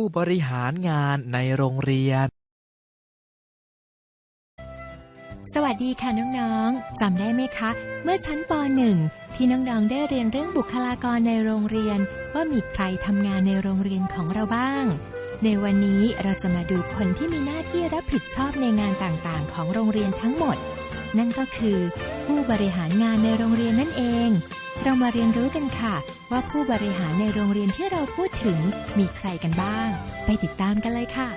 ผู้บริหารงานในโรงเรียน สวัสดีค่ะน้องๆจำได้ไหมคะ เมื่อชั้นป .1 ที่น้องๆได้เรียนเรื่องบุคลากรในโรงเรียน ว่ามีใครทำงานในโรงเรียนของเราบ้าง ในวันนี้เราจะมาดูคนที่มีหน้าที่รับผิดชอบในงานต่างๆ ของโรงเรียนทั้งหมด นั่นก็คือผู้บริหารงานในโรงเรียนนั่นเอง เรามาเรียนรู้กันค่ะ ว่าผู้บริหารในโรงเรียนที่เราพูดถึงมีใครกันบ้าง ไปติดตามกันเลยค่ะ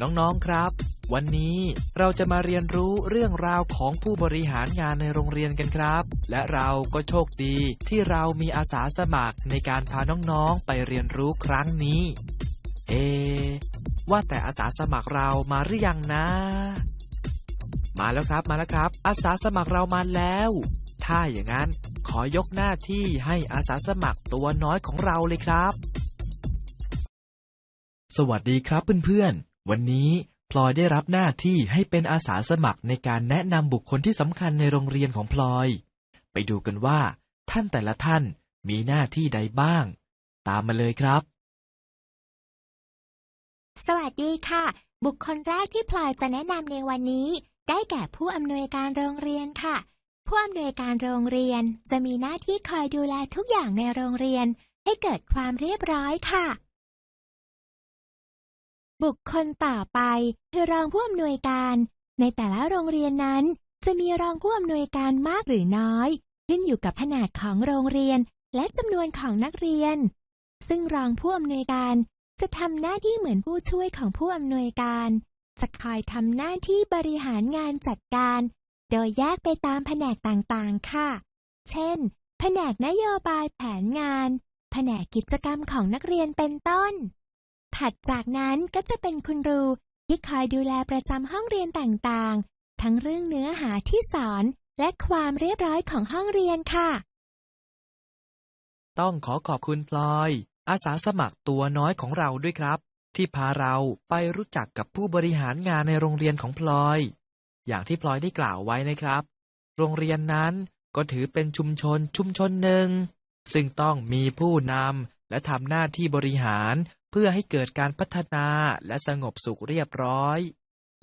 น้องๆครับ วันนี้เราจะมาเรียนรู้เรื่องราวของผู้บริหารงานในโรงเรียนกันครับ และเราก็โชคดีที่เรามีอาสาสมัครในการพาน้องๆไปเรียนรู้ครั้งนี้ เอ ว่าแต่อาสาสมัครเรามาหรือยังนะ มาแล้วครับมาแล้วครับ อาสาสมัครเรามาแล้ว ถ้าอย่างนั้นขอยกหน้าที่ให้อาสาสมัครตัวน้อยของเราเลยครับ สวัสดีครับเพื่อนๆ วันนี้พลอยได้รับหน้าที่ให้เป็นอาสาสมัครในการแนะนำบุคคลที่สำคัญในโรงเรียนของพลอย ไปดูกันว่า ท่านแต่ละท่านมีหน้าที่ใดบ้าง ตามมาเลยครับ สวัสดีค่ะ บุคคลแรกที่พลอยจะแนะนำในวันนี้ ได้แก่ผู้อำนวยการโรงเรียนค่ะ ผู้อำนวยการโรงเรียนจะมีหน้าที่คอยดูแลทุกอย่างในโรงเรียน ให้เกิดความเรียบร้อยค่ะ บุคคลต่อไปคือรองผู้อำนวยการ ในแต่ละโรงเรียนนั้น จะมีรองผู้อำนวยการมากหรือน้อย ขึ้นอยู่กับขนาดของโรงเรียนและจำนวนของนักเรียน ซึ่งรองผู้อำนวยการจะทำหน้าที่เหมือนผู้ช่วยของผู้อำนวยการ จะคอยทำหน้าที่บริหารงานจัดการ โดยแยกไปตามแผนกต่างๆ ค่ะ เช่น แผนกนโยบายแผนงาน แผนกกิจกรรมของนักเรียนเป็นต้น ถัดจากนั้นก็จะเป็นคุณครูที่คอยดูแลประจำห้องเรียนต่างๆ ทั้งเรื่องเนื้อหาที่สอนและความเรียบร้อยของห้องเรียนค่ะ ต้องขอขอบคุณพลอย อาสาสมัครตัวน้อยของเราด้วยครับ ที่พาเราไปรู้จักกับผู้บริหารงานในโรงเรียนของพลอย อย่างที่พลอยได้กล่าวไว้นะครับ โรงเรียนนั้นก็ถือเป็นชุมชนชุมชนหนึ่ง ซึ่งต้องมีผู้นำและทำหน้าที่บริหารเพื่อให้เกิดการพัฒนาและสงบสุขเรียบร้อย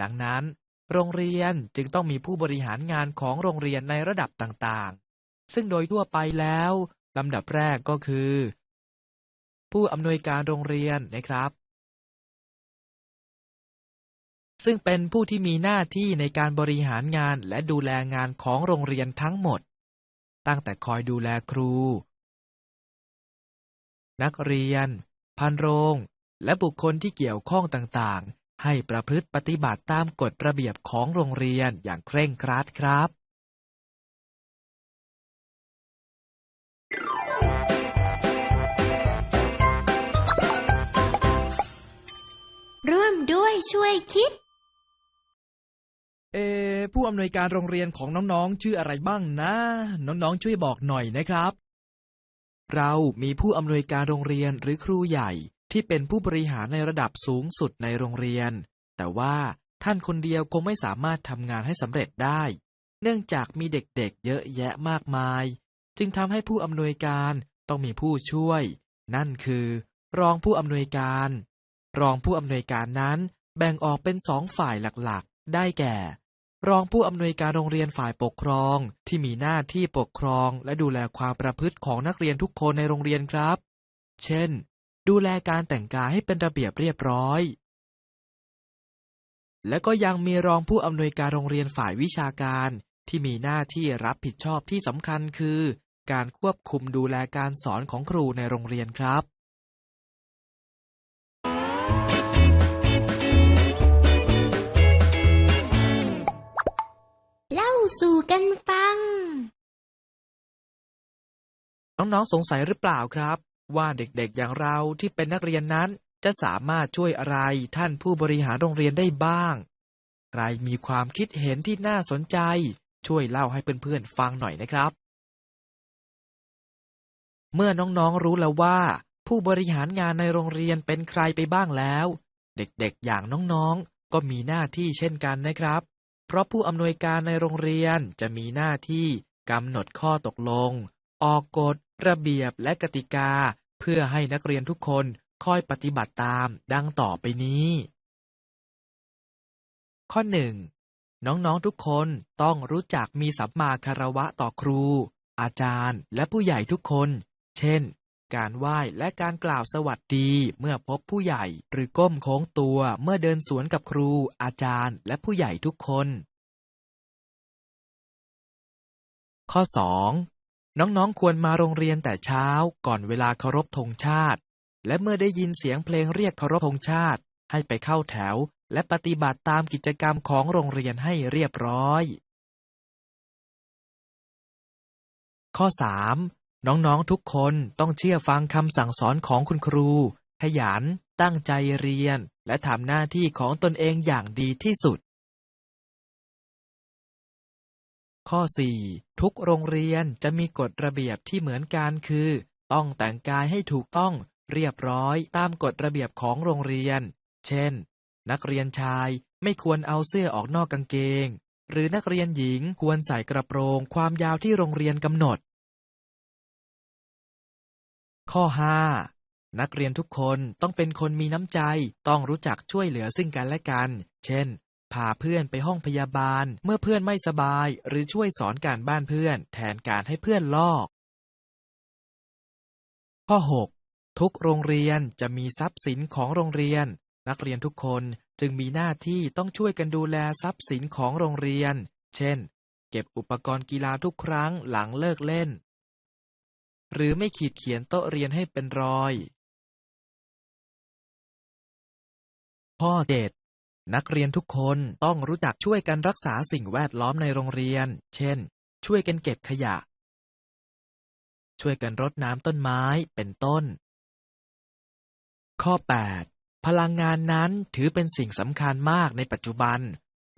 ดังนั้น โรงเรียนจึงต้องมีผู้บริหารงานของโรงเรียนในระดับต่างๆ ซึ่งโดยทั่วไปแล้วลำดับแรกก็คือ ผู้อำนวยการโรงเรียนนะครับ ซึ่งเป็นผู้ที่มีหน้าที่ในการบริหารงานและดูแลงานของโรงเรียนทั้งหมด ตั้งแต่คอยดูแลครู นักเรียน พันโรง และบุคคลที่เกี่ยวข้องต่างๆ ให้ประพฤติปฏิบัติตามกฎระเบียบของโรงเรียนอย่างเคร่งครัดครับร่วมด้วยช่วยคิด เออผู้อำนวยการโรงเรียนของน้องๆ ชื่ออะไรบ้างนะ น้องๆ ช่วยบอกหน่อยนะครับ เรามีผู้อำนวยการโรงเรียนหรือครูใหญ่ที่เป็นผู้บริหารในระดับสูงสุดในโรงเรียน แต่ว่าท่านคนเดียวคงไม่สามารถทำงานให้สำเร็จได้ เนื่องจากมีเด็กๆ เยอะแยะมากมาย จึงทำให้ผู้อำนวยการต้องมีผู้ช่วย นั่นคือ รองผู้อำนวยการ รองผู้อำนวยการนั้นแบ่งออกเป็นสองฝ่ายหลักๆ ได้แก่ รองผู้อำนวยการโรงเรียนฝ่ายปกครอง ที่มีหน้าที่ปกครอง และดูแลความประพฤติของนักเรียนทุกคนในโรงเรียนครับ เช่น ดูแลการแต่งกายให้เป็นระเบียบเรียบร้อย และก็ยังมีรองผู้อำนวยการโรงเรียนฝ่ายวิชาการ ที่มีหน้าที่รับผิดชอบที่สำคัญคือ การควบคุมดูแลการสอนของครูในโรงเรียนครับ สู่กันฟัง น้องๆสงสัยหรือเปล่าครับ ว่าเด็กๆอย่างเราที่เป็นนักเรียนนั้นจะสามารถช่วยอะไรท่านผู้บริหารโรงเรียนได้บ้าง ใครมีความคิดเห็นที่น่าสนใจ ช่วยเล่าให้เพื่อนๆฟังหน่อยนะครับ เมื่อน้องๆรู้แล้วว่า ผู้บริหารงานในโรงเรียนเป็นใครไปบ้างแล้ว เด็กๆอย่างน้องๆ ก็มีหน้าที่เช่นกันนะครับ ราะผู้อำนวยการในโรงเรียนจะมีหน้าที่กำหนดข้อตกลง ออกกฎ ระเบียบและกติกา เพื่อให้นักเรียนทุกคนคอยปฏิบัติตามดังต่อไปนี้ ข้อหนึ่งน้องๆทุกคนต้องรู้จักมีสัมมาคารวะต่อครู อาจารย์และผู้ใหญ่ทุกคน เช่น การไหว้และการกล่าวสวัสดีเมื่อพบผู้ใหญ่ หรือก้มโค้งตัวเมื่อเดินสวนกับครู อาจารย์ และผู้ใหญ่ทุกคน ข้อ 2. น้องๆควรมาโรงเรียนแต่เช้าก่อนเวลาเคารพธงชาติ และเมื่อได้ยินเสียงเพลงเรียกเคารพธงชาติ ให้ไปเข้าแถว และปฏิบัติตามกิจกรรมของโรงเรียนให้เรียบร้อยข้อ 3. น้องๆทุกคนต้องเชื่อฟังคำสั่งสอนของคุณครู ขยัน ตั้งใจเรียน และทำหน้าที่ของตนเองอย่างดีที่สุด ข้อ 4. ทุกโรงเรียนจะมีกฎระเบียบที่เหมือนกันคือ ต้องแต่งกายให้ถูกต้องเรียบร้อยตามกฎระเบียบของโรงเรียน เช่น นักเรียนชายไม่ควรเอาเสื้อออกนอกกางเกง หรือนักเรียนหญิงควรใส่กระโปรงความยาวที่โรงเรียนกำหนด ข้อ 5. นักเรียนทุกคนต้องเป็นคนมีน้ำใจ ต้องรู้จักช่วยเหลือซึ่งกันและกัน เช่น พาเพื่อนไปห้องพยาบาล เมื่อเพื่อนไม่สบาย หรือช่วยสอนการบ้านเพื่อน แทนการให้เพื่อนลอก ข้อ 6. ทุกโรงเรียนจะมีทรัพย์สินของโรงเรียน นักเรียนทุกคนจึงมีหน้าที่ต้องช่วยกันดูแลทรัพย์สินของโรงเรียน เช่น เก็บอุปกรณ์กีฬาทุกครั้งหลังเลิกเล่น หรือไม่ขีดเขียนโต๊ะเรียนให้เป็นรอย ข้อ 7. นักเรียนทุกคนต้องรู้จักช่วยกันรักษาสิ่งแวดล้อมในโรงเรียน เช่น ช่วยกันเก็บขยะ ช่วยกันรดน้ำต้นไม้เป็นต้น ข้อ 8. พลังงานนั้นถือเป็นสิ่งสำคัญมากในปัจจุบัน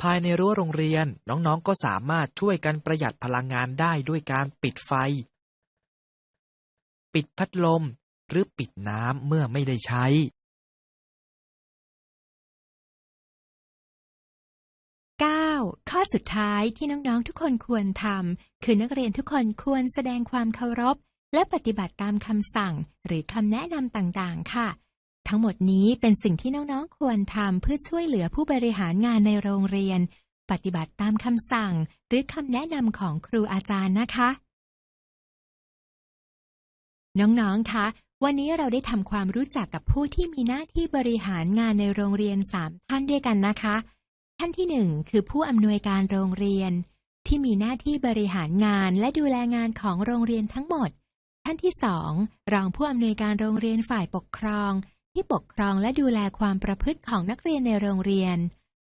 ภายในรั้วโรงเรียนน้องๆก็สามารถช่วยกันประหยัดพลังงานได้ด้วยการปิดไฟ ปิดพัดลม หรือปิดน้ำเมื่อไม่ได้ใช้ 9. ข้อสุดท้ายที่น้องๆทุกคนควรทำคือนักเรียนทุกคนควรแสดงความเคารพ และปฏิบัติตามคำสั่ง หรือคำแนะนำต่างๆ ค่ะ ทั้งหมดนี้เป็นสิ่งที่น้องๆควรทำเพื่อช่วยเหลือผู้บริหารงานในโรงเรียน ปฏิบัติตามคำสั่ง หรือคำแนะนำของครูอาจารย์นะคะ น้องๆ คะ วันนี้เราได้ทำความรู้จักกับผู้ที่มีหน้าที่บริหารงานในโรงเรียน3ท่านด้วยกันนะคะ ท่านที่หนึ่งคือผู้อำนวยการโรงเรียน ที่มีหน้าที่บริหารงานและดูแลงานของโรงเรียนทั้งหมด ท่านที่สองรองผู้อำนวยการโรงเรียนฝ่ายปกครอง ที่ปกครองและดูแลความประพฤติของนักเรียนในโรงเรียน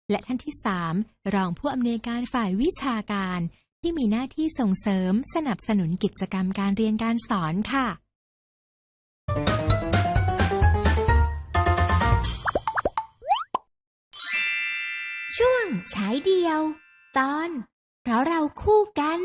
และท่านที่สามรองผู้อำนวยการฝ่ายวิชาการ ที่มีหน้าที่ส่งเสริม สนับสนุนกิจกรรมการเรียนการสอนค่ะ ฉายเดียว ตอน เพราะเราคู่กัน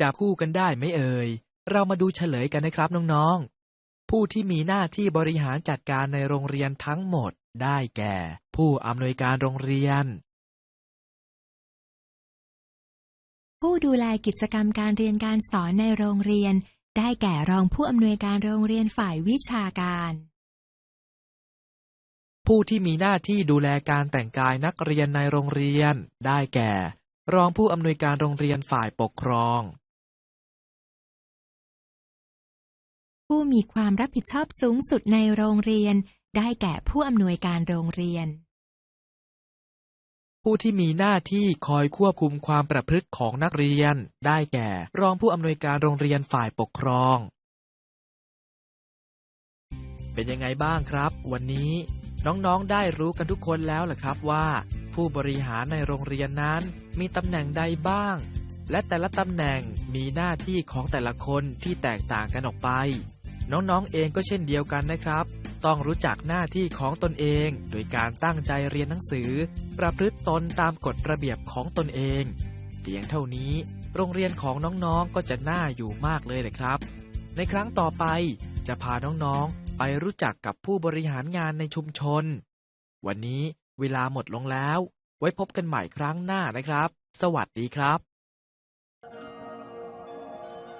จะคู่กันได้ไหมเอ่ย เรามาดูเฉลยกันนะครับน้องๆ ผู้ที่มีหน้าที่บริหารจัดการในโรงเรียนทั้งหมดได้แก่ ผู้อำนวยการโรงเรียน ผู้ดูแลกิจกรรมการเรียนการสอนในโรงเรียน ได้แก่รองผู้อำนวยการโรงเรียนฝ่ายวิชาการ ผู้ที่มีหน้าที่ดูแลการแต่งกายนักเรียนในโรงเรียน ได้แก่ รองผู้อำนวยการโรงเรียนฝ่ายปกครอง ผู้มีความรับผิดชอบสูงสุดในโรงเรียน ได้แก่ผู้อำนวยการโรงเรียน ผู้ที่มีหน้าที่คอยควบคุมความประพฤติของนักเรียน ได้แก่ รองผู้อำนวยการโรงเรียนฝ่ายปกครอง เป็นยังไงบ้างครับ วันนี้น้องๆ ได้รู้กันทุกคนแล้วล่ะครับว่า ผู้บริหารในโรงเรียนนั้น มีตำแหน่งใดบ้าง และแต่ละตำแหน่งมีหน้าที่ของแต่ละคนที่แตกต่างกันออกไป น้องๆ เองก็เช่นเดียวกันนะครับ ต้องรู้จักหน้าที่ของตนเอง โดยการตั้งใจเรียนหนังสือ ประพฤติตนตามกฎระเบียบของตนเองเพียงเท่านี้ โรงเรียนของน้องๆก็จะน่าอยู่มากเลยเลยครับ ในครั้งต่อไปจะพาน้องๆ ไปรู้จักกับผู้บริหารงานในชุมชน วันนี้เวลาหมดลงแล้ว ไว้พบกันใหม่ครั้งหน้านะครับ สวัสดีครับ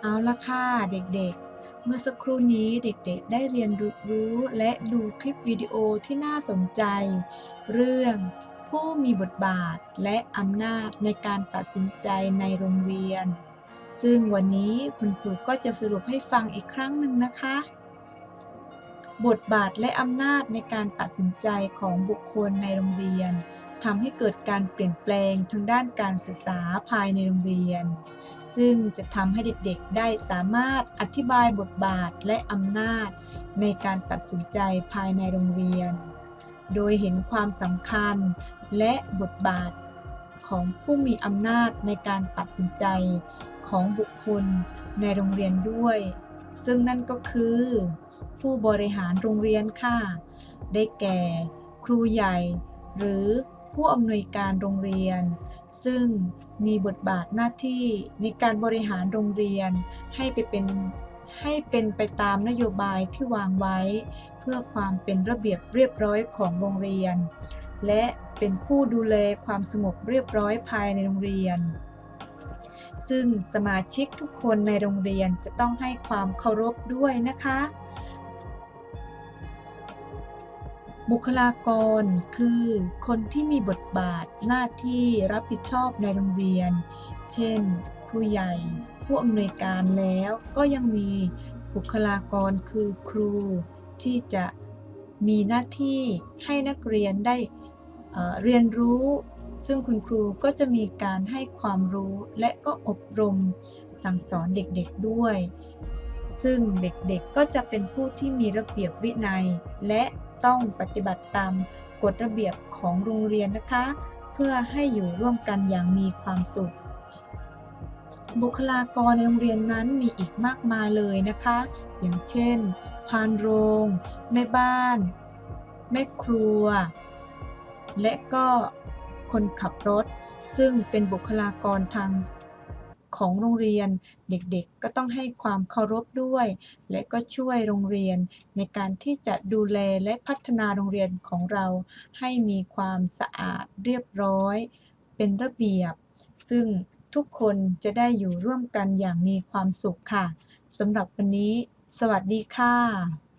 เอาละค่ะเด็กๆ เมื่อสักครู่นี้เด็กๆ ได้เรียนรู้และดูคลิปวิดีโอที่น่าสนใจ เรื่องผู้มีบทบาทและอำนาจในการตัดสินใจในโรงเรียน ซึ่งวันนี้คุณครูก็จะสรุปให้ฟังอีกครั้งหนึ่งนะคะ บทบาทและอำนาจในการตัดสินใจของบุคคลในโรงเรียน ทำให้เกิดการเปลี่ยนแปลงทางด้านการศึกษาภายในโรงเรียน ซึ่งจะทำให้เด็กๆ ได้สามารถอธิบายบทบาทและอำนาจ ในการตัดสินใจภายในโรงเรียน โดยเห็นความสำคัญและบทบาทของผู้มีอำนาจในการตัดสินใจของบุคคลในโรงเรียนด้วย ซึ่งนั่นก็คือ ผู้บริหารโรงเรียนค่ะ ได้แก่ ครูใหญ่ หรือ ผู้อำนวยการโรงเรียน ซึ่งมีบทบาทหน้าที่ในการบริหารโรงเรียนให้ไปเป็นให้เป็นไปตามนโยบายที่วางไว้ เพื่อความเป็นระเบียบเรียบร้อยของโรงเรียน และเป็นผู้ดูแลความสงบเรียบร้อยภายในโรงเรียน ซึ่งสมาชิกทุกคนในโรงเรียนจะต้องให้ความเคารพด้วยนะคะ บุคลากรคือคนที่มีบทบาทหน้าที่รับผิดชอบในโรงเรียน เช่นครูใหญ่ ผู้อำนวยการแล้วก็ยังมีบุคลากรคือครู ที่จะมีหน้าที่ให้นักเรียนได้เเรียนรู้ ซึ่งคุณครูก็จะมีการให้ความรู้และก็อบรมสั่งสอนเด็กๆด้วย ซึ่งเด็กๆก็จะเป็นผู้ที่มีระเบียบวินัยและ ต้องปฏิบัติตามกฎระเบียบของโรงเรียนนะคะ เพื่อให้อยู่ร่วมกันอย่างมีความสุข บุคลากรในโรงเรียนนั้นมีอีกมากมายเลยนะคะ อย่างเช่น พานโรง แม่บ้าน แม่ครัว และก็คนขับรถ ซึ่งเป็นบุคลากรทาง ของโรงเรียน เด็กๆก็ต้องให้ความเคารพด้วย และก็ช่วยโรงเรียน ในการที่จะดูแลและพัฒนาโรงเรียนของเรา ให้มีความสะอาดเรียบร้อย เป็นระเบียบ ซึ่งทุกคนจะได้อยู่ร่วมกันอย่างมีความสุขค่ะสำหรับวันนี้ สวัสดีค่ะ